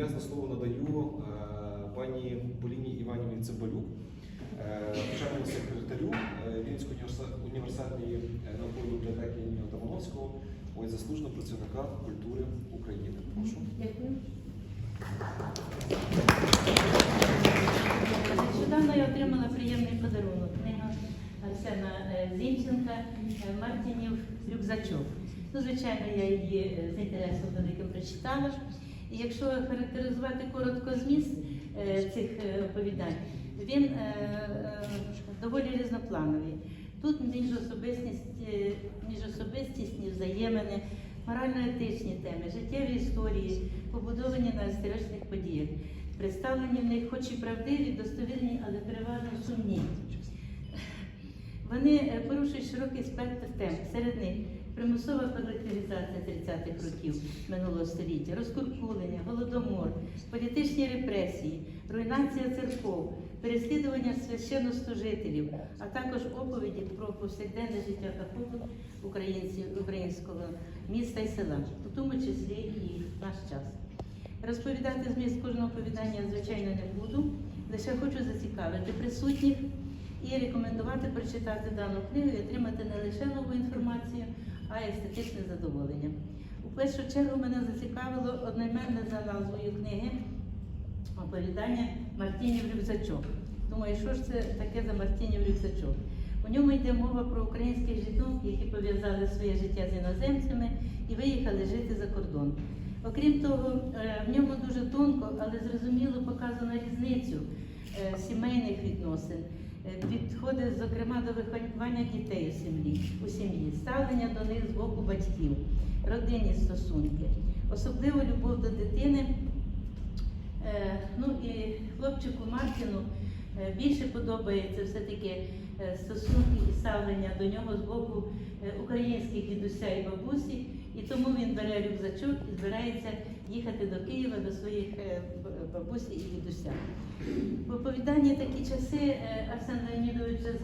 Люб'язне слово надаю е, пані Поліні Іванівні Цимбалюк, е, секретарю е, Вінницької універсальної е, наукової бібліотеки імені Тамановського, ось заслуженого працівника культури України. Прошу. Дякую. Нещодавно я отримала приємний подарунок. Книга Арсена Зінченка Мартінів рюкзачок. Ну, звичайно, я її з інтересом великим прочитала. Якщо характеризувати коротко зміст е, цих е, оповідань, він е, доволі різноплановий. Тут між особистісні, взаємини, морально-етичні теми, життєві історії, побудовані на історичних подіях. Представлені в них, хоч і правдиві, достовірні, але переважно сумні. Вони е, широкий спектр тем. Серед них примусова колективізація 30-х років минулого століття, розкуркулення, голодомор, політичні репресії, руйнація церков, переслідування священнослужителів, а також оповіді про повсякденне життя та українського міста і села, у тому числі і наш час. Розповідати зміст кожного оповідання, звичайно, не буду, лише хочу зацікавити присутніх і рекомендувати прочитати дану книгу і отримати не лише нову інформацію, а й естетичне задоволення. У першу чергу мене зацікавило одноіменне за назвою книги оповідання Мартінів рюкзачок. Думаю, що ж це таке за Мартінів рюкзачок? У ньому йде мова про українських жінок, які пов'язали своє життя з іноземцями і виїхали жити за кордон. Окрім того, е, в ньому дуже тонко, але зрозуміло показано різницю е, сімейних відносин. Е, Підходить, зокрема, до виховання дітей у сім'ї, у сім'ї, ставлення до них з боку батьків, родинні стосунки, особливо любов до дитини. Е, Ну і хлопчику Мартіну е, більше подобається все-таки е, стосунки і ставлення до нього з боку е, українських дідуся і бабусі, і тому він бере рюкзачок і збирається їхати до Києва до своїх е, бабусі і дідуся. В оповіданні такі часи е, Арсен Леонідович згадував,